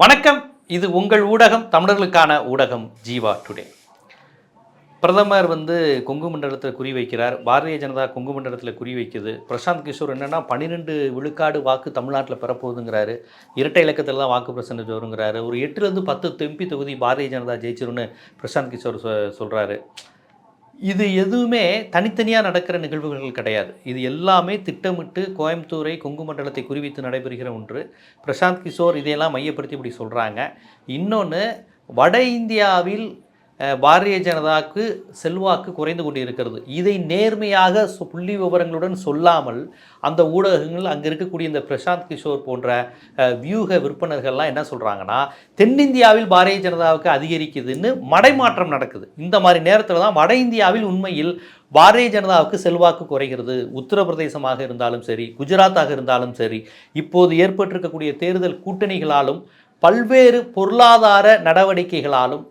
வணக்கம். இது உங்கள் ஊடகம் தமிழர்களுக்கான ஊடகம் ஜீவா டுடே. பிரதமர் வந்து கொங்கு மண்டலத்தில் குறி வைக்கிறார். பாரதிய ஜனதா கொங்கு மண்டலத்தில் குறி வைக்குது. பிரசாந்த் கிஷோர் என்னென்னா பன்னிரெண்டு விழுக்காடு வாக்கு தமிழ்நாட்டில் பெறப்போகுதுங்கிறாரு. இரட்டை இலக்கத்தில் தான் வாக்கு பிரசன்டேஜ் வருங்கிறாரு ஒரு எட்டுலேருந்து பத்து தெம்பி தொகுதி பாரதிய ஜனதா ஜெயிச்சிரும்னு பிரசாந்த் கிஷோர் சொ சொல்கிறாரு இது எதுவுமே தனித்தனியாக நடக்கிற நிகழ்வுகள் கிடையாது. இது எல்லாமே திட்டமிட்டு கோயம்புத்தூரை கொங்கு மண்டலத்தை குறிவித்து நடைபெறுகிற ஒன்று. பிரசாந்த் கிஷோர் இதையெல்லாம் மையப்படுத்தி இப்படி சொல்கிறாங்க இன்னொன்று வட இந்தியாவில் பாரதிய ஜனதாவுக்கு செல்வாக்கு குறைந்து கொண்டு இருக்கிறது இதை நேர்மையாக புள்ளி விவரங்களுடன் சொல்லாமல் அந்த ஊடகங்கள் அங்கே இருக்கக்கூடிய இந்த பிரசாந்த் கிஷோர் போன்ற வியூக விற்பனர்கள்லாம் என்ன சொல்கிறாங்கன்னா தென்னிந்தியாவில் பாரதிய ஜனதாவுக்கு அதிகரிக்குதுன்னு மடைமாற்றம் நடக்குது. இந்த மாதிரி நேரத்தில் தான் வட இந்தியாவில் உண்மையில் பாரதிய ஜனதாவுக்கு செல்வாக்கு குறைகிறது. உத்தரப்பிரதேசமாக இருந்தாலும் சரி குஜராத்தாக இருந்தாலும் சரி இப்போது ஏற்பட்டிருக்கக்கூடிய தேர்தல் கூட்டணிகளாலும் பல்வேறு பொருளாதார நடவடிக்கைகளாலும்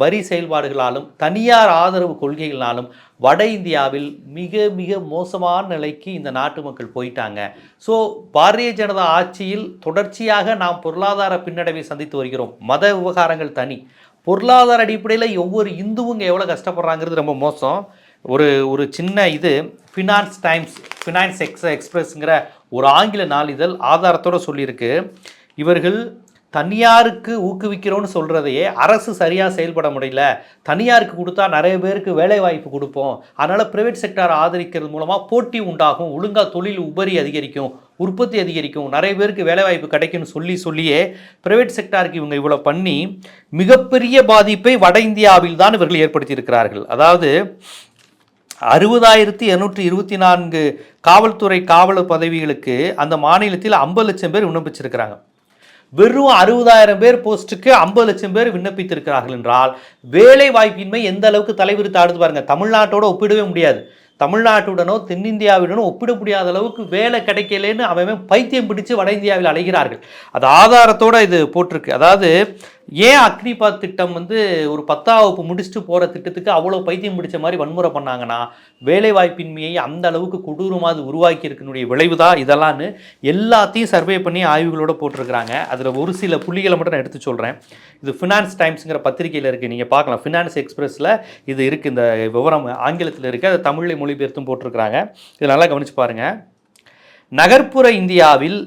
வரி செயல்பாடுகளாலும் தனியார் ஆதரவு கொள்கைகளாலும் வட இந்தியாவில் மிக மிக மோசமான நிலைக்கு இந்த நாட்டு மக்கள் போயிட்டாங்க. ஸோ பாரதிய ஜனதா ஆட்சியில் தொடர்ச்சியாக நாம் பொருளாதார பின்னடைவை சந்தித்து வருகிறோம். மத விவகாரங்கள் தனி. பொருளாதார அடிப்படையில் ஒவ்வொரு இந்துவுங்க எவ்வளோ கஷ்டப்படுறாங்கிறது ரொம்ப மோசம். ஒரு ஒரு சின்ன இது ஃபினான்ஸ் டைம்ஸ் ஃபினான்ஸ் எக்ஸ் எக்ஸ்பிரஸ்ங்கிற ஒரு ஆங்கில நாளிதழ் ஆதாரத்தோடு சொல்லியிருக்கு. இவர்கள் தனியாருக்கு ஊக்குவிக்கிறோன்னு சொல்கிறதையே அரசு சரியாக செயல்பட முடியல. தனியாருக்கு கொடுத்தா நிறைய பேருக்கு வேலை வாய்ப்பு கொடுப்போம். அதனால் ப்ரைவேட் செக்டார் ஆதரிக்கிறது மூலமாக போட்டி உண்டாகும். ஒழுங்காக தொழில் உபரி அதிகரிக்கும் உற்பத்தி அதிகரிக்கும். நிறைய பேருக்கு வேலைவாய்ப்பு கிடைக்கும்னு சொல்லி சொல்லியே ப்ரைவேட் செக்டாருக்கு இவங்க இவ்வளோ பண்ணி மிகப்பெரிய பாதிப்பை வட இந்தியாவில் தான் இவர்கள் ஏற்படுத்தியிருக்கிறார்கள். அதாவது அறுபதாயிரத்தி இரநூற்றி இருபத்தி நான்கு காவல்துறை காவலர் பதவிகளுக்கு அந்த மாநிலத்தில் ஐம்பது லட்சம் பேர் விண்ணப்பிச்சிருக்கிறாங்க. வெறும் அறுபதாயிரம் பேர் போஸ்ட்டுக்கு ஐம்பது லட்சம் பேர் விண்ணப்பித்திருக்கிறார்கள் என்றால் வேலை வாய்ப்பின்மை எந்த அளவுக்கு தலைவிரித்து ஆடுது பாருங்க. தமிழ்நாட்டோட ஒப்பிடவே முடியாது. தமிழ்நாட்டுடனோ தென்னிந்தியாவுடனோ ஒப்பிட முடியாத அளவுக்கு வேலை கிடைக்கலன்னு அவன் பைத்தியம் பிடிச்சு வட இந்தியாவில் அலைகிறார்கள். அது ஆதாரத்தோட இது போட்டிருக்கு. அதாவது ஏன் அக்னிபாத் திட்டம் வந்து ஒரு பத்தாம் வகுப்பு முடிச்சுட்டு போகிற திட்டத்துக்கு அவ்வளோ பைத்தியம் பிடிச்ச மாதிரி வன்முறை பண்ணாங்கன்னா வேலைவாய்ப்பின்மையை அந்த அளவுக்கு கொடூரமாக அது உருவாக்கி இருக்கனுடைய விளைவு தான் இதெல்லாம்னு எல்லாத்தையும் சர்வே பண்ணி ஆய்வுகளோடு போட்டிருக்கிறாங்க. அதில் ஒரு சில புள்ளிகளை மட்டும் நான் எடுத்து சொல்கிறேன் இது ஃபினான்ஸ் டைம்ஸுங்கிற பத்திரிகையில் இருக்குது நீங்கள் பார்க்கலாம். ஃபினான்ஸ் எக்ஸ்பிரஸில் இது இருக்குது இந்த விவரம் ஆங்கிலத்தில் இருக்குது அதை தமிழில் மொழிபெயர்த்தும் போட்டிருக்கிறாங்க. இது நல்லா கவனிச்சு பாருங்கள் நகர்ப்புற இந்தியாவில்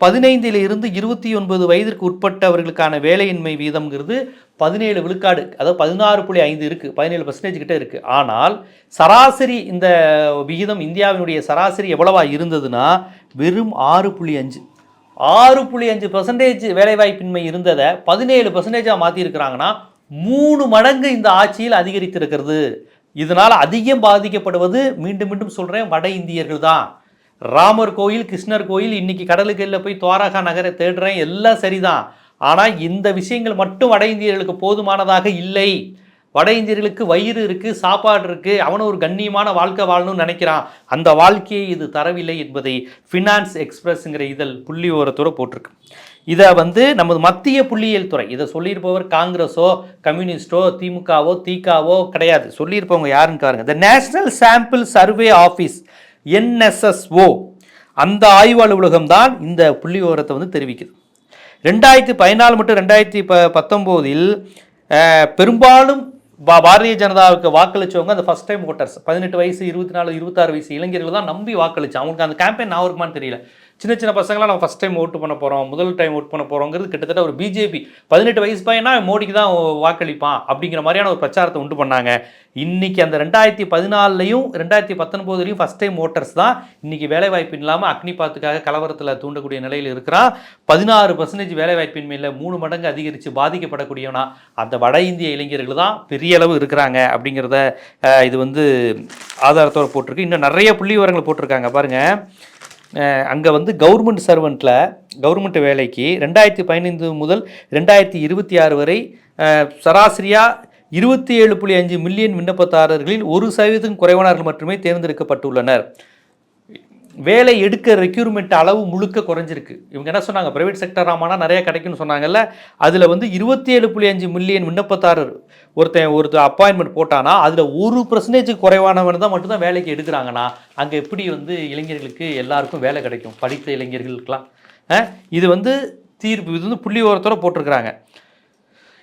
பதினைந்தில் இருந்து இருபத்தி ஒன்பது வயதிற்கு உட்பட்டவர்களுக்கான வேலையின்மை வீதம்ங்கிறது பதினேழு விழுக்காடு அதாவது பதினாறு புள்ளி ஐந்து இருக்குது பதினேழு பர்சன்டேஜ் கிட்ட இருக்குது ஆனால் சராசரி இந்த விகிதம் இந்தியாவினுடைய சராசரி எவ்வளவா இருந்ததுன்னா வெறும் ஆறு புள்ளி அஞ்சு ஆறு புள்ளி அஞ்சு பர்சன்டேஜ் வேலைவாய்ப்பின்மை இருந்ததை பதினேழு பர்சன்டேஜாக மாற்றிருக்கிறாங்கன்னா மூணு மடங்கு இந்த ஆட்சியில் அதிகரித்திருக்கிறது. இதனால் அதிகம் பாதிக்கப்படுவது மீண்டும் மீண்டும் சொல்கிறேன் வட இந்தியர்கள் தான். ராமர் கோயில் கிருஷ்ணர் கோயில் இன்னைக்கு கடலுக்கெல்ல போய் துவாரகா நகரை தேடுறேன் எல்லாம் சரிதான். ஆனால் இந்த விஷயங்கள் மட்டும் வட இந்தியர்களுக்கு போதுமானதாக இல்லை. வட இந்தியர்களுக்கு வயிறு இருக்குது சாப்பாடு இருக்குது அவனும் ஒரு கண்ணியமான வாழ்க்கை வாழணும்னு நினைக்கிறான். அந்த வாழ்க்கையை இது தரவில்லை என்பதை ஃபினான்ஸ் எக்ஸ்பிரஸ்ங்கிற இதழ் புள்ளி ஓரத்தோடு போட்டிருக்கு. இதை வந்து நமது மத்திய புள்ளியியல் துறை இதை சொல்லியிருப்பவர் காங்கிரஸோ கம்யூனிஸ்டோ திமுகவோ தீகாவோ கிடையாது. சொல்லியிருப்பவங்க யாருன்னு பாருங்கள் the national sample survey office NSSO. அந்த ஆய்வு அலுவலகம் தான் இந்த புள்ளி விவரத்தை வந்து தெரிவிக்குது. ரெண்டாயிரத்தி பதினாலு மற்றும் ரெண்டாயிரத்தி ப பத்தொம்போதில் பெரும்பாலும் பா பாரதிய ஜனதாவுக்கு வாக்களிச்சவங்க அந்த ஃபஸ்ட் டைம் ஓட்டர்ஸ் பதினெட்டு வயசு இருபத்தி நாலு இருபத்தாறு வயசு இளைஞர்கள் தான் நம்பி வாக்களிச்சு அவங்களுக்கு அந்த கேம்பெயின் நான் இருக்குமான்னு தெரியல. சின்ன சின்ன பசங்களாம் நம்ம ஃபஸ்ட் டைம் ஓட்டு பண்ண போகிறோம் முதல் டைம் ஓட் பண்ண போகிறோங்கிறது கிட்டத்தட்ட ஒரு பிஜேபி பதினெட்டு வயசு பையனா மோடிக்கு தான் வாக்களிப்பான் அப்படிங்கிற மாதிரியான ஒரு பிரச்சாரத்தை உண்டு பண்ணாங்க. இன்றைக்கி அந்த ரெண்டாயிரத்தி பதினாலையும் ரெண்டாயிரத்தி பத்தொன்பதுலையும் ஃபஸ்ட் டைம் ஓட்டர்ஸ் தான் இன்றைக்கி வேலைவாய்ப்பு இல்லாமல் அக்னிபாத்துக்காக கலவரத்தில் தூண்டக்கூடிய நிலையில் இருக்கிறான் பதினாறு பர்சன்டேஜ் வேலைவாய்ப்பின்மையில் மூணு மடங்கு அதிகரித்து பாதிக்கப்படக்கூடியவனா. அந்த வட இந்திய இளைஞர்கள் தான் பெரிய அளவு இருக்கிறாங்க அப்படிங்கிறத இது வந்து ஆதாரத்தோடு போட்டிருக்கு. இன்னும் நிறைய புள்ளி விவரங்கள் போட்டிருக்காங்க. பாருங்கள் அங்கே வந்து கவர்மெண்ட் சர்வெண்ட்டில் கவர்மெண்ட் வேலைக்கு ரெண்டாயிரத்தி பதினைந்து முதல் ரெண்டாயிரத்தி இருபத்தி ஆறு வரை சராசரியாக இருபத்தி ஏழு புள்ளி அஞ்சு மில்லியன் விண்ணப்பதாரர்களில் ஒரு சதவீதம் குறைவானவர்கள் மட்டுமே தேர்ந்தெடுக்கப்பட்டுள்ளனர். வேலை எடுக்க ரெக்யூர்மெண்ட் அளவு முழுக்க குறைஞ்சிருக்கு. இவங்க என்ன சொன்னாங்க? ப்ரைவேட் செக்டர் ஆமானா நிறைய கிடைக்கும்னு சொன்னாங்கல்ல. அதில் வந்து இருபத்தி ஏழு புள்ளி அஞ்சு மில்லியன் விண்ணப்பதாரர் ஒருத்தன் ஒருத்தர் அப்பாயின்மெண்ட் போட்டானா அதில் ஒரு பர்சன்டேஜ் குறைவானவன் தான் மட்டும்தான் வேலைக்கு எடுக்கிறாங்கன்னா அங்கே எப்படி வந்து இளைஞர்களுக்கு எல்லாருக்கும் வேலை கிடைக்கும்? படித்த இளைஞர்களுக்கெல்லாம். இது வந்து தீர்ப்பு இது வந்து புள்ளி ஓரத்தோட போட்டிருக்கிறாங்க.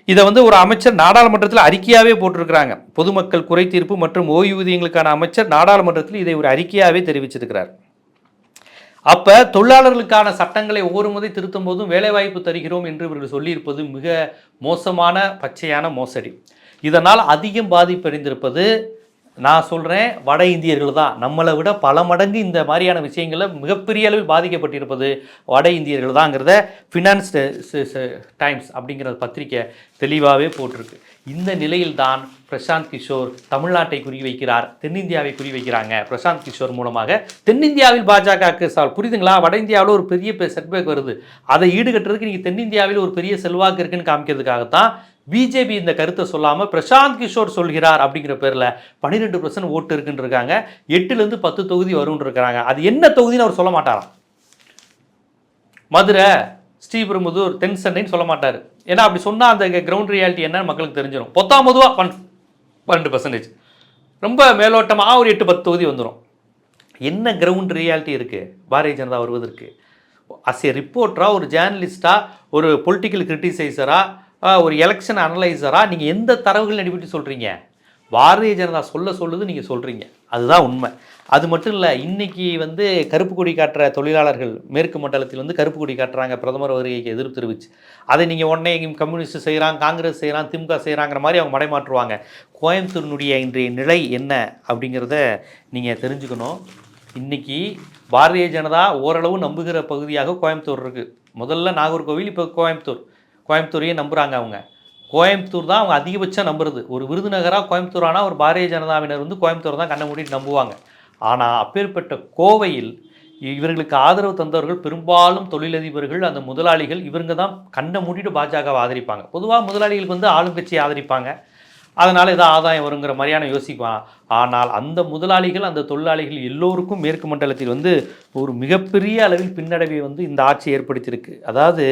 இதை வந்து ஒரு அமைச்சர் நாடாளுமன்றத்தில் அறிக்கையாகவே போட்டிருக்கிறாங்க. பொதுமக்கள் குறை தீர்ப்பு மற்றும் ஓய்வூதியங்களுக்கான அமைச்சர் நாடாளுமன்றத்தில் இதை ஒரு அறிக்கையாகவே தெரிவிச்சிருக்கிறார். அப்போ தொழிலாளர்களுக்கான சட்டங்களை ஒவ்வொரு முறை திருத்தும் போதும் வேலைவாய்ப்பு தருகிறோம் என்று இவர்கள் சொல்லியிருப்பது மிக மோசமான பச்சையான மோசடி. இதனால் அதிகம் பாதிப்படைந்திருப்பது நான் சொல்கிறேன் வட இந்தியர்கள் தான். நம்மளை விட பல மடங்கு இந்த மாதிரியான விஷயங்களில் மிகப்பெரிய அளவில் பாதிக்கப்பட்டிருப்பது வட இந்தியர்கள் தாங்கிறத ஃபினான்ஸ் டைம்ஸ் அப்படிங்கிற பத்திரிக்கை தெளிவாகவே போட்டிருக்கு. இந்த நிலையில்தான் பிரசாந்த் கிஷோர் தமிழ்நாட்டை குறிவைக்கிறார் தென்னிந்தியாவை குறிவைக்கிறாங்க. பிரசாந்த் கிஷோர் மூலமாக தென்னிந்தியாவில் பாஜகவுக்கு சால் புரியுதுங்களா? வட இந்தியாவில் ஒரு பெரிய செட்பேக் வருது. அதை ஈடுகட்டுறதுக்கு நீங்கள் தென்னிந்தியாவில் ஒரு பெரிய செல்வாக்கு இருக்குன்னு காமிக்கிறதுக்காகத்தான் பிஜேபி இந்த கருத்தை சொல்லாமல் பிரசாந்த் கிஷோர் சொல்கிறார் அப்படிங்கிற பேரில் பன்னிரெண்டு பர்சன்ட் ஓட்டு இருக்குன்னு இருக்காங்க. எட்டுலேருந்து பத்து தொகுதி வரும்னு இருக்கிறாங்க. அது என்ன தொகுதின்னு அவர் சொல்ல மாட்டாராம். மதுரை ஸ்ரீபெரும்புதூர் தென் சென்னைன்னு சொல்ல மாட்டார். ஏன்னா அப்படி சொன்னால் அந்த கிரவுண்ட் ரியாலிட்டி என்னன்னு மக்களுக்கு தெரிஞ்சிடும் பொத்தாம் பொதுவாக பன் பன்னெண்டு பர்சன்டேஜ் ரொம்ப மேலோட்டமாக ஒரு எட்டு பத்து தொகுதி வந்துடும் என்ன கிரவுண்ட் ரியாலிட்டி இருக்குது பாரதிய ஜனதா வருவதற்கு. அஸ் ஏ ரிப்போர்ட்டராக ஒரு ஜேர்னலிஸ்டாக ஒரு பொலிட்டிக்கல் கிரிட்டிசைசராக ஒரு எலெக்ஷன் அனலைசராக நீங்கள் எந்த தரவுகள் அடிப்பட்டு சொல்கிறீங்க பாரதிய ஜனதா சொல்ல சொல்லுது நீங்கள் சொல்கிறீங்க அதுதான் உண்மை. அது மட்டும் இல்லை இன்றைக்கி வந்து கருப்பு கொடி காட்டுற தொழிலாளர்கள் மேற்கு மண்டலத்தில் வந்து கருப்பு கொடி காட்டுறாங்க பிரதமர் வருகைக்கு எதிர்ப்பு தெரிவிச்சு. அதை நீங்கள் உடனே கம்யூனிஸ்ட் செய்கிறாங்க காங்கிரஸ் செய்கிறான் திமுக செய்கிறாங்கிற மாதிரி அவங்க மடைமாற்றுவாங்க கோயம்புத்தூரினுடைய இன்றைய நிலை என்ன அப்படிங்கிறத நீங்கள் தெரிஞ்சுக்கணும். இன்றைக்கி பாரதிய ஜனதா ஓரளவு நம்புகிற பகுதியாக கோயம்புத்தூர் இருக்குது முதல்ல நாகர்கோவில் இப்போ கோயம்புத்தூர். கோயம்புத்தூரையே நம்புகிறாங்க அவங்க. கோயம்புத்தூர் தான் அவங்க அதிகபட்சம் நம்புறது. ஒரு விருதுநகராக கோயம்புத்தூர் ஆனால் ஒரு பாரதிய ஜனதாவினர் வந்து கோயம்புத்தூர் தான் கண்ணை மூடிட்டு நம்புவாங்க. ஆனால் அப்பேற்பட்ட கோவையில் இவர்களுக்கு ஆதரவு தந்தவர்கள் பெரும்பாலும் தொழிலதிபர்கள் அந்த முதலாளிகள் இவங்க தான் கண்ணை மூடிட்டு பாஜகவை ஆதரிப்பாங்க. பொதுவாக முதலாளிகளுக்கு வந்து ஆளுங்கட்சியை ஆதரிப்பாங்க. அதனால் ஏதோ ஆதாயம் வருங்கிற மாதிரியான யோசிப்பான் ஆனால் அந்த முதலாளிகள் அந்த தொழிலாளிகள் எல்லோருக்கும் மேற்கு மண்டலத்தில் வந்து ஒரு மிகப்பெரிய அளவில் பின்னடைவை வந்து இந்த ஆட்சி ஏற்படுத்தியிருக்கு. அதாவது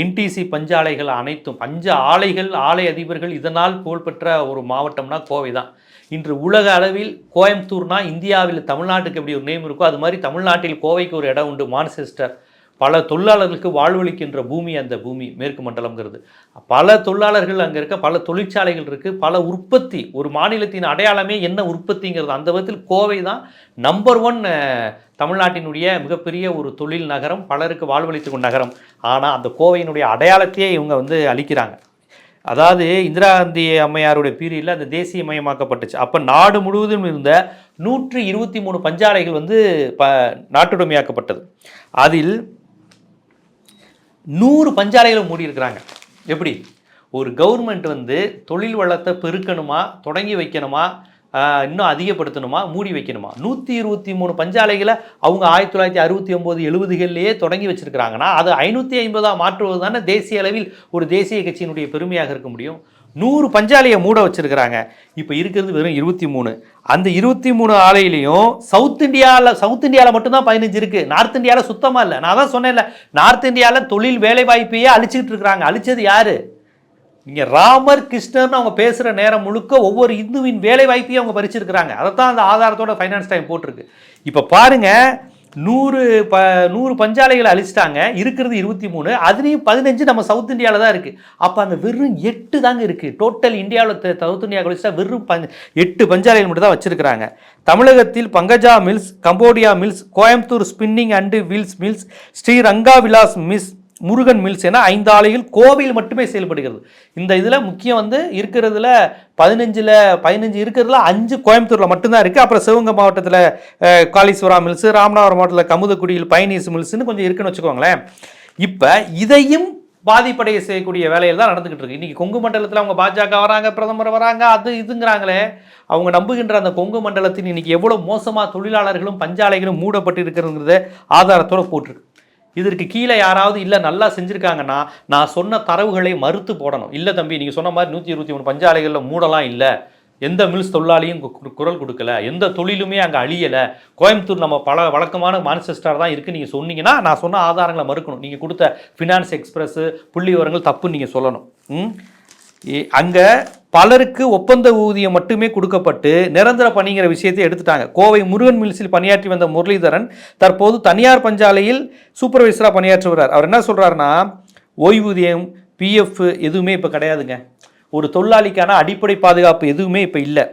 என்டிசி பஞ்சாலைகள் அனைத்தும் பஞ்ச ஆலைகள் ஆலை அதிபர்கள் இதனால் புகழ்பெற்ற ஒரு மாவட்டம்னா கோவை தான். இன்று உலக அளவில் கோயம்புத்தூர்னா இந்தியாவில் தமிழ்நாட்டுக்கு எப்படி ஒரு நேம் இருக்கோ அது மாதிரி தமிழ்நாட்டில் கோவைக்கு ஒரு இடம் உண்டு மான்செஸ்டர் பல தொழிலாளர்களுக்கு வாழ்வளிக்கின்ற பூமி அந்த பூமி மேற்கு மண்டலம்ங்கிறது. பல தொழிலாளர்கள் அங்கே இருக்க பல தொழிற்சாலைகள் இருக்குது பல உற்பத்தி ஒரு மாநிலத்தின் அடையாளமே என்ன உற்பத்திங்கிறது அந்த விதத்தில் கோவை தான் நம்பர் ஒன் தமிழ்நாட்டினுடைய மிகப்பெரிய ஒரு தொழில் நகரம் பலருக்கு வாழ்வளித்து நகரம். ஆனால் அந்த கோவையினுடைய அடையாளத்தையே இவங்க வந்து அளிக்கிறாங்க அதாவது இந்திரா காந்தி அம்மையாருடைய பீரியடில் அந்த தேசிய மயமாக்கப்பட்டுச்சு. அப்போ நாடு முழுவதும் இருந்த நூற்றி இருபத்தி மூணு பஞ்சாலைகள் வந்து ப நாட்டுடைமையாக்கப்பட்டது. அதில் நூறு பஞ்சாலைகளை மூடியிருக்கிறாங்க எப்படி? ஒரு கவர்மெண்ட் வந்து தொழில் வளத்தை பெருக்கணுமா தொடங்கி வைக்கணுமா இன்னும் அதிகப்படுத்தணுமா மூடி வைக்கணுமா? நூற்றி இருபத்தி மூணு பஞ்சாலைகளை அவங்க ஆயிரத்தி தொள்ளாயிரத்தி அறுபத்தி ஒம்பது எழுபதுகள்லேயே தொடங்கி வச்சுருக்கிறாங்கன்னா அது ஐநூற்றி ஐம்பதாக மாற்றுவது தானே தேசிய அளவில் ஒரு தேசிய கட்சியினுடைய பெருமையாக இருக்க முடியும். நூறு பஞ்சாலையை மூட வச்சிருக்கிறாங்க. இப்போ இருக்கிறது வெறும் இருபத்தி மூணு. அந்த இருபத்தி மூணு ஆலையிலையும் சவுத் இந்தியாவில் சவுத் இந்தியாவில் மட்டும்தான் பதினஞ்சு இருக்குது நார்த் இந்தியாவில் சுத்தமாக இல்லை. நான் தான் சொன்னேன்ல நார்த் இந்தியாவில் தொழில் வேலை வாய்ப்பையே அழிச்சிக்கிட்டு இருக்கிறாங்க. அழிச்சது யார்? இங்கே ராமர் கிருஷ்ணன் அவங்க பேசுகிற நேரம் முழுக்க ஒவ்வொரு இந்துவின் வேலை வாய்ப்பையும் அவங்க பறிச்சிருக்கிறாங்க. அதை தான் அந்த ஆதாரத்தோட ஃபைனான்ஸ் டைம் போட்டிருக்கு. இப்போ பாருங்க நூறு ப நூறு பஞ்சாலைகளை அழிச்சிட்டாங்க. இருக்கிறது இருபத்தி மூணு. அதுலேயும் பதினஞ்சு நம்ம சவுத் இந்தியாவில் தான் இருக்குது அப்போ அந்த வெறும் எட்டு தாங்க இருக்குது டோட்டல் இந்தியாவில் சவுத் இந்தியா கழிச்சா வெறும் பஞ்ச எட்டு பஞ்சாலைகள் மட்டும் தான் வச்சுருக்கிறாங்க. தமிழகத்தில் Pankaja mills Cambodia mills Coimbatore spinning and wheels mills Sriranga Vilas mills Murugan mills என ஐந்து ஆலைகள் கோவையில் மட்டுமே செயல்படுகிறது. இந்த இதில் முக்கியம் வந்து இருக்கிறதுல பதினஞ்சில் பதினஞ்சு இருக்கிறதுல அஞ்சு கோயம்புத்தூரில் மட்டும்தான் இருக்குது அப்புறம் சிவகங்கை மாவட்டத்தில் காளீஸ்வரா மில்ஸ் ராமநாதபுரம் மாவட்டத்தில் கமுதக்குடியில் பயனீஸ் மில்ஸுன்னு கொஞ்சம் இருக்குன்னு வச்சுக்கோங்களேன். இப்போ இதையும் பாதிப்படைய செய்யக்கூடிய வேலையில் தான் நடந்துக்கிட்டு இருக்கு. இன்றைக்கி கொங்கு மண்டலத்தில் அவங்க பாஜக வராங்க பிரதமர் வராங்க அது இதுங்கிறாங்களே. அவங்க நம்புகின்ற அந்த கொங்கு மண்டலத்தின் இன்றைக்கி எவ்வளோ மோசமாக தொழிலாளர்களும் பஞ்சாலைகளும் மூடப்பட்டு இருக்கிறதுங்கிறத ஆதாரத்தோட போட்டிருக்கு. இதற்கு கீழே யாராவது இல்லை நல்லா செஞ்சுருக்காங்கன்னா நான் சொன்ன தரவுகளை மறுத்து போடணும். இல்லை தம்பி நீங்கள் சொன்ன மாதிரி நூற்றி இருபத்தி மூணு பஞ்சாலைகளில் மூடலாம் இல்லை. எந்த மில்ஸ் தொழிலாளியும் கு- கு- குரல் கொடுக்கல. எந்த தொழிலுமே அங்கே அழியலை. கோயம்புத்தூர் நம்ம பல வழக்கமான மான்செஸ்டர் தான் இருக்குது நீங்கள் சொன்னீங்கன்னா நான் சொன்ன ஆதாரங்களை மறுக்கணும். நீங்கள் கொடுத்த ஃபினான்ஸ் எக்ஸ்பிரஸ் புள்ளி விவரங்கள் தப்புன்னு நீங்கள் சொல்லணும். ம்? அங்கே பலருக்கு ஒப்பந்த ஊதியம் மட்டுமே கொடுக்கப்பட்டு நிரந்தர பணிங்கிற விஷயத்தை எடுத்துட்டாங்க. கோவை முருகன் மில்ஸில் பணியாற்றி வந்த முரளிதரன் தற்போது தனியார் பஞ்சாலையில் சூப்பர்வைசராக பணியாற்றி வர்றார் அவர் என்ன சொல்கிறாருன்னா ஓய்வூதியம் பிஎஃப் எதுவுமே இப்போ கிடையாதுங்க. ஒரு தொழிலாளிக்கான அடிப்படை பாதுகாப்பு எதுவுமே இப்போ இல்லை.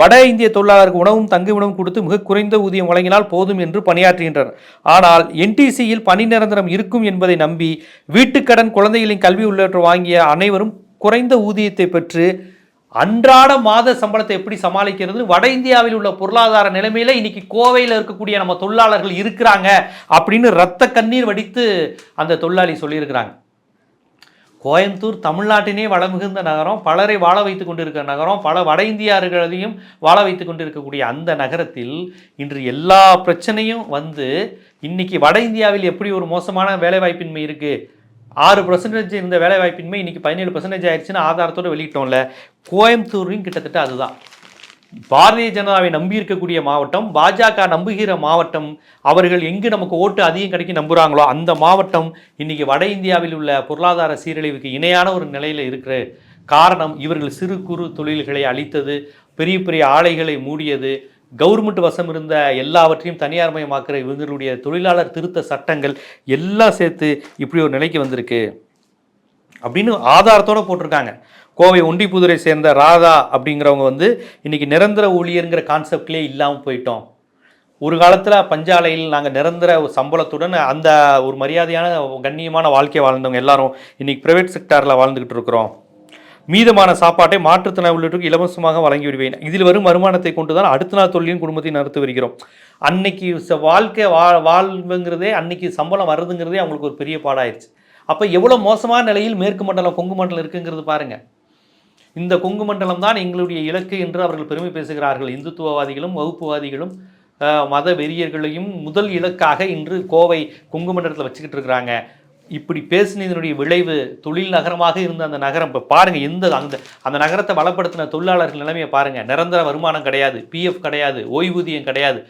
வட இந்திய தொழிலாளருக்கு உணவும் தங்குமிடமும் கொடுத்து மிக குறைந்த ஊதியம் வழங்கினால் போதும் என்று பணியாற்றுகின்றனர். ஆனால் என்டிசியில் பணி நிரந்தரம் இருக்கும் என்பதை நம்பி வீட்டுக்கடன் குழந்தைகளின் கல்வி உள்ளிட்ட வாங்கிய அனைவரும் குறைந்த ஊதியத்தை பெற்று அன்றாட மாத சம்பளத்தை எப்படி சமாளிக்கிறது வட இந்தியாவில் உள்ள பொருளாதார நிலைமையில இன்னைக்கு கோவையில் இருக்கக்கூடிய நம்ம தொழிலாளர்கள் இருக்கிறாங்க அப்படின்னு ரத்த கண்ணீர் வடித்து அந்த தொழிலாளி சொல்லியிருக்கிறாங்க. கோயம்புத்தூர் தமிழ்நாட்டினே வளமிகுந்த நகரம் பலரை வாழ வைத்து கொண்டிருக்கிற நகரம் பல வட இந்தியார்களையும் வாழ வைத்து கொண்டிருக்கக்கூடிய அந்த நகரத்தில் இன்று எல்லா பிரச்சனையும் வந்து இன்னைக்கு வட இந்தியாவில் எப்படி ஒரு மோசமான வேலைவாய்ப்பின்மை இருக்குது ஆறு பர்சன்டேஜ் இருந்த வேலைவாய்ப்பின்மை இன்னைக்கு பதினேழு பர்சன்டேஜ் ஆயிடுச்சுன்னு ஆதாரத்தோடு வெளியிட்டோம்ல. கோயம்புத்தூரையும் கிட்டத்தட்ட அதுதான். பாரதிய ஜனதாவை நம்பி இருக்கக்கூடிய மாவட்டம் பாஜக நம்புகிற மாவட்டம் அவர்கள் எங்கு நமக்கு ஓட்டு அதிகம் கிடைக்கும் நம்புகிறாங்களோ அந்த மாவட்டம் இன்னைக்கு வட இந்தியாவில் உள்ள பொருளாதார சீரழிவுக்கு இணையான ஒரு நிலையில் இருக்கிற காரணம் இவர்கள் சிறு குறு தொழில்களை அழித்தது பெரிய பெரிய ஆலைகளை மூடியது கவர்மெண்ட் வசம் இருந்த எல்லாவற்றையும் தனியார் மயமாக்குற இவங்களுடைய தொழிலாளர் திருத்த சட்டங்கள் எல்லாம் சேர்த்து இப்படி ஒரு நிலைக்கு வந்திருக்கு அப்படின்னு ஆதாரத்தோடு போட்டிருக்காங்க. கோவை ஒண்டிப்புதுரை சேர்ந்த ராதா அப்படிங்கிறவங்க வந்து இன்னைக்கு நிரந்தர ஊழியருங்கிற கான்செப்ட்லேயே இல்லாமல் போயிட்டோம். ஒரு காலத்தில் பஞ்சாலையில் நாங்கள் நிரந்தர ஒரு சம்பளத்துடன் அந்த ஒரு மரியாதையான கண்ணியமான வாழ்க்கையை வாழ்ந்தவங்க எல்லாரும் இன்றைக்கி ப்ரைவேட் செக்டாரில் வாழ்ந்துக்கிட்டு இருக்கிறோம். மீதமான சாப்பாட்டை மாற்றுத்திறனாளி உள்ளிட்டோருக்கு இலவசமாக வழங்கி விடுவேன் இதில் வரும் வருமானத்தை கொண்டு தான் அடுத்த நாள் தொழிலையும் குடும்பத்தையும் நடத்தி வருகிறோம். அன்னைக்கு ச- வாழ்க்கை வா வாழ்வுங்கிறதே அன்னைக்கு சம்பளம் வருதுங்கிறதே அவங்களுக்கு ஒரு பெரிய பாடாயிருச்சு. அப்போ எவ்வளோ மோசமான நிலையில் மேற்கு மண்டலம் கொங்கு மண்டலம் இருக்குங்கிறது பாருங்க. இந்த கொங்கு மண்டலம் தான் எங்களுடைய இலக்கு என்று அவர்கள் பெருமை பேசுகிறார்கள். இந்துத்துவவாதிகளும் வகுப்புவாதிகளும் மத வெறியர்களையும் முதல் இலக்காக இன்று கோவை கொங்கு மண்டலத்தில் வச்சுக்கிட்டு இருக்கிறாங்க. இப்படி பேசினதனுடைய விளைவு தொழில் நகரமாக இருந்த அந்த நகரம். இப்போ பாருங்கள் எந்த அந்த அந்த நகரத்தை வளப்படுத்தின தொழிலாளர்கள் நிலைமையை பாருங்கள் நிரந்தர வருமானம் கிடையாது பிஎஃப் கிடையாது ஓய்வூதியம் கிடையாது.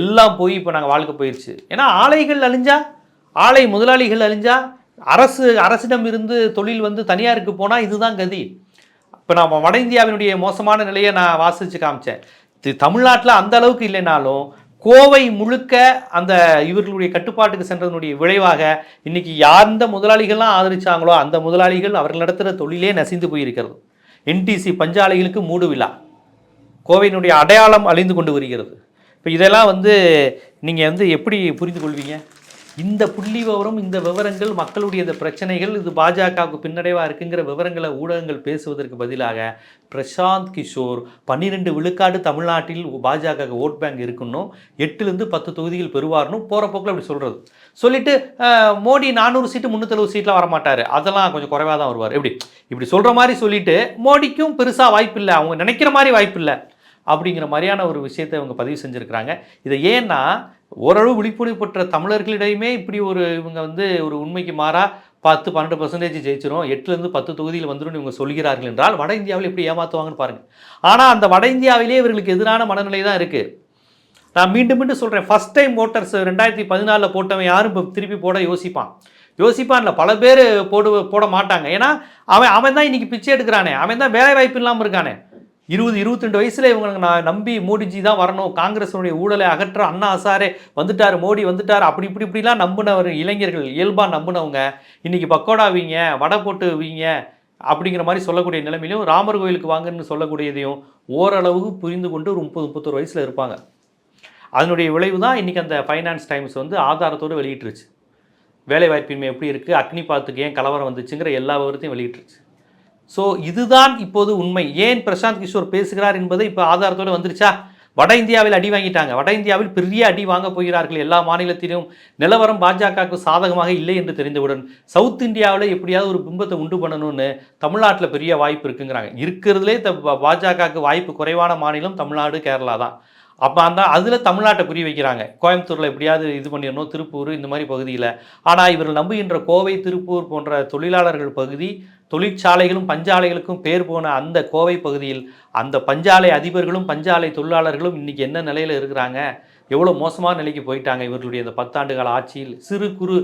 எல்லாம் போய் இப்போ நாங்கள் வாழ்க்கை போயிடுச்சு ஏன்னா ஆலைகள் அழிஞ்சா ஆலை முதலாளிகள் அழிஞ்சா அரசு அரசிடம் இருந்து தொழில் வந்து தனியாருக்கு போனால் இதுதான் கதி. இப்போ நான் வட இந்தியாவினுடைய மோசமான நிலையை நான் வாசித்து காமிச்சேன். இது தமிழ்நாட்டில் அந்த அளவுக்கு இல்லைனாலும் கோவை முழுக்க அந்த இவர்களுடைய கட்டுப்பாட்டுக்கு சென்றதனுடைய விளைவாக இன்னைக்கு யார்ந்த முதலாளிகள்லாம் ஆதரிச்சாங்களோ அந்த முதலாளிகள் அவர்கள் நடத்துகிற தொழிலே நசிந்து போயிருக்கிறது. என்டிசி பஞ்சாலைகளுக்கு மூடு விழா. கோவையினுடைய அடையாளம் அழிந்து கொண்டு வருகிறது. இப்போ இதெல்லாம் வந்து நீங்கள் வந்து எப்படி புரிந்து கொள்வீங்க இந்த புள்ளி விவரம் இந்த விவரங்கள் மக்களுடைய இந்த பிரச்சனைகள் இது பாஜகவுக்கு பின்னடைவாக இருக்குங்கிற விவரங்களை ஊடகங்கள் பேசுவதற்கு பதிலாக பிரசாந்த் கிஷோர் பன்னிரெண்டு விழுக்காடு தமிழ்நாட்டில் பாஜக ஓட் பேங்க் இருக்கணும் எட்டுலேருந்து பத்து தொகுதிகள் பெறுவார்னும் போகிற போக்கில் அப்படி சொல்கிறது சொல்லிட்டு மோடி நானூறு சீட்டு முந்நூற்றறுபது சீட்டில் வரமாட்டார். அதெல்லாம் கொஞ்சம் குறைவாக தான் வருவார். எப்படி? இப்படி சொல்கிற மாதிரி சொல்லிட்டு மோடிக்கும் பெருசாக வாய்ப்பில்லை. அவங்க நினைக்கிற மாதிரி வாய்ப்பில்லை. அப்படிங்கிற மாதிரியான ஒரு விஷயத்தை இவங்க பதிவு செஞ்சுருக்கிறாங்க. இதை ஏன்னா ஓரளவு விழிப்புணர்வு பெற்ற தமிழர்களிடையுமே இப்படி ஒரு இவங்க வந்து ஒரு உண்மைக்கு மாறாக பத்து பன்னெண்டு பர்சன்டேஜ் ஜெயிச்சிரும். எட்டுலேருந்து பத்து தொகுதியில் வந்துடும் இவங்க சொல்கிறார்கள் என்றால் வட இந்தியாவில் எப்படி ஏமாற்றுவாங்கன்னு பாருங்கள் ஆனால் அந்த வட இந்தியாவிலே இவர்களுக்கு எதிரான மனநிலை தான் இருக்குது நான் மீண்டும் மீண்டும் சொல்கிறேன் ஃபஸ்ட் டைம் ஓட்டர்ஸ் ரெண்டாயிரத்தி பதினாலில் போட்டவன் யாரும் இப்போ திருப்பி போட யோசிப்பான். யோசிப்பான்ல பல பேர் போடு போட மாட்டாங்க. ஏன்னா அவன் அவன் தான் இன்றைக்கி பிச்சை எடுக்கிறானே. அவன் தான் வேலை வாய்ப்பு இல்லாமல் இருக்கானே. இருபது இருபத்தெண்டு வயசில் இவங்களுக்கு நான் நம்பி மோடிஜி தான் வரணும். காங்கிரஸினுடைய ஊழலை அகற்ற அண்ணா அசாரே வந்துட்டார் மோடி வந்துட்டார் அப்படி இப்படி இப்படிலாம் நம்பினவர் இளைஞர்கள் இயல்பாக நம்பினவங்க. இன்னைக்கு பக்கோடா வீங்க வடை போட்டுவீங்க அப்படிங்கிற மாதிரி சொல்லக்கூடிய நிலைமையிலும் ராமர் கோயிலுக்கு வாங்கன்னு சொல்லக்கூடியதையும் ஓரளவுக்கு புரிந்து கொண்டு ஒரு முப்பது முப்பத்தொரு வயசில் இருப்பாங்க. அதனுடைய விளைவு தான் இன்றைக்கி அந்த ஃபைனான்ஸ் டைம்ஸ் வந்து ஆதாரத்தோடு வெளியிட்டுருச்சு. வேலைவாய்ப்பின்மை எப்படி இருக்குது அக்னி பாத்துக்கு ஏன் கலவரம் வந்துச்சுங்கிற எல்லா விவரத்தையும் வெளியிட்டுருச்சு. ஸோ இதுதான் இப்போது உண்மை. ஏன் பிரசாந்த் கிஷோர் பேசுகிறார் என்பது இப்போ ஆதாரத்தோடு வந்துருச்சா? வட இந்தியாவில் அடி வாங்கிட்டாங்க. வட இந்தியாவில் பெரிய அடி வாங்க போகிறார்கள் எல்லா மாநிலத்திலும். நிலவரம் பாஜகவுக்கு சாதகமாக இல்லை என்று தெரிந்தவுடன் சவுத் இந்தியாவில் எப்படியாவது ஒரு பிம்பத்தை உண்டு பண்ணணும்னு தமிழ்நாட்டில் பெரிய வாய்ப்பு இருக்குங்கிறாங்க. இருக்கிறதுலே த பாஜகவுக்கு வாய்ப்பு குறைவான மாநிலம் தமிழ்நாடு கேரளா தான். அப்போ அந்த அதில் தமிழ்நாட்டை குறி வைக்கிறாங்க. கோயம்புத்தூரில் எப்படியாவது இது பண்ணிடணும் திருப்பூர் இந்த மாதிரி பகுதியில். ஆனால் இவர்கள் நம்புகின்ற கோவை திருப்பூர் போன்ற தொழிலாளர்கள் பகுதி தொழிற்சாலைகளும் பஞ்சாலைகளுக்கும் பேர் போன அந்த கோவை பகுதியில் அந்த பஞ்சாலை அதிபர்களும் பஞ்சாலை தொழிலாளர்களும் இன்றைக்கி என்ன நிலையில் இருக்கிறாங்க? எவ்வளோ மோசமான நிலைக்கு போயிட்டாங்க இவர்களுடைய இந்த பத்தாண்டு கால ஆட்சியில். சிறு குறு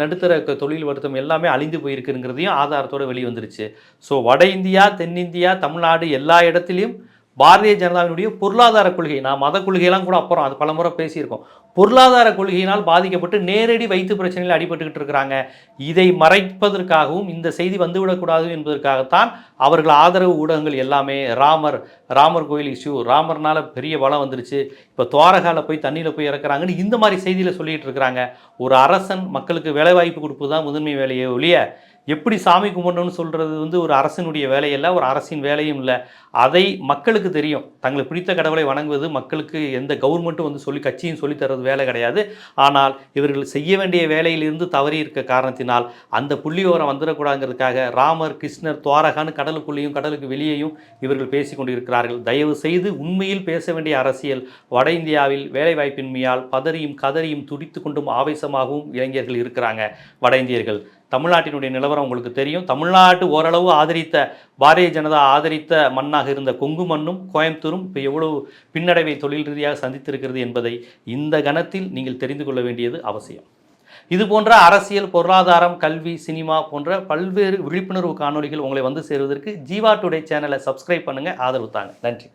நடுத்தர தொழில் வருத்தம் எல்லாமே அழிந்து போயிருக்குங்கிறதையும் ஆதாரத்தோட வெளியே வந்துருச்சு ஸோ வட இந்தியா தென்னிந்தியா தமிழ்நாடு எல்லா இடத்துலையும் பாரதிய ஜனதாவினுடைய பொருளாதார கொள்கை நான் மத கொள்கையெல்லாம் கூட அப்புறம் அது பலமுறை பேசியிருக்கோம். பொருளாதார கொள்கையினால் பாதிக்கப்பட்டு நேரடி வயிற்று பிரச்சனையில் அடிபட்டுக்கிட்டு இருக்கிறாங்க. இதை மறைப்பதற்காகவும் இந்த செய்தி வந்துவிடக்கூடாது என்பதற்காகத்தான் அவர்கள் ஆதரவு ஊடகங்கள் எல்லாமே ராமர் ராமர் கோயில் இஷ்யூ ராமர்னால பெரிய பலம் வந்துருச்சு. இப்போ துவாரகால போய் தண்ணியில் போய் இறக்குறாங்கன்னு இந்த மாதிரி செய்தியில் சொல்லிகிட்டு இருக்கிறாங்க. ஒரு அரசன் மக்களுக்கு வேலைவாய்ப்பு கொடுப்பது தான் முதன்மை வேலையை ஒழிய எப்படி சாமி கும்பிடணும்னு சொல்கிறது வந்து ஒரு அரசனுடைய வேலையல்ல ஒரு அரசின் வேலையும் இல்லை. அதை மக்களுக்கு தெரியும். தங்களுக்கு பிடித்த கடவுளை வணங்குவது மக்களுக்கு எந்த கவர்மெண்ட்டும் வந்து சொல்லி கட்சியும் சொல்லி தர்றது வேலை கிடையாது. ஆனால் இவர்கள் செய்ய வேண்டிய வேலையிலிருந்து தவறி இருக்க காரணத்தினால் அந்த புள்ளியோரம் வந்துடக்கூடாதுங்கிறதுக்காக ராமர் கிருஷ்ணர் துவாரகான்னு கடலுக்குள்ளேயும் கடலுக்கு வெளியேயும் இவர்கள் பேசி கொண்டிருக்கிறார்கள். தயவு செய்து உண்மையில் பேச வேண்டிய அரசியல் வட இந்தியாவில் வேலைவாய்ப்பின்மையால் பதறியும் கதறியும் துடித்து கொண்டும் ஆவேசமாகவும் இளைஞர்கள் இருக்கிறாங்க வட இந்தியர்கள். தமிழ்நாட்டினுடைய நிலவரம் உங்களுக்கு தெரியும். தமிழ்நாட்டு ஓரளவு ஆதரித்த பாரதிய ஜனதா ஆதரித்த மண்ணாக இருந்த கொங்கு மண்ணும் கோயம்புத்தூரும் இப்போ எவ்வளவு பின்னடைவை தொழில் ரீதியாக சந்தித்திருக்கிறது என்பதை இந்த கணத்தில் நீங்கள் தெரிந்து கொள்ள வேண்டியது அவசியம். இது போன்ற அரசியல் பொருளாதாரம் கல்வி சினிமா போன்ற பல்வேறு விழிப்புணர்வு காணொளிகள் உங்களை வந்து சேருவதற்கு ஜீவா டுடே சேனலை சப்ஸ்கிரைப் பண்ணுங்க ஆதரவு தாங்க. நன்றி.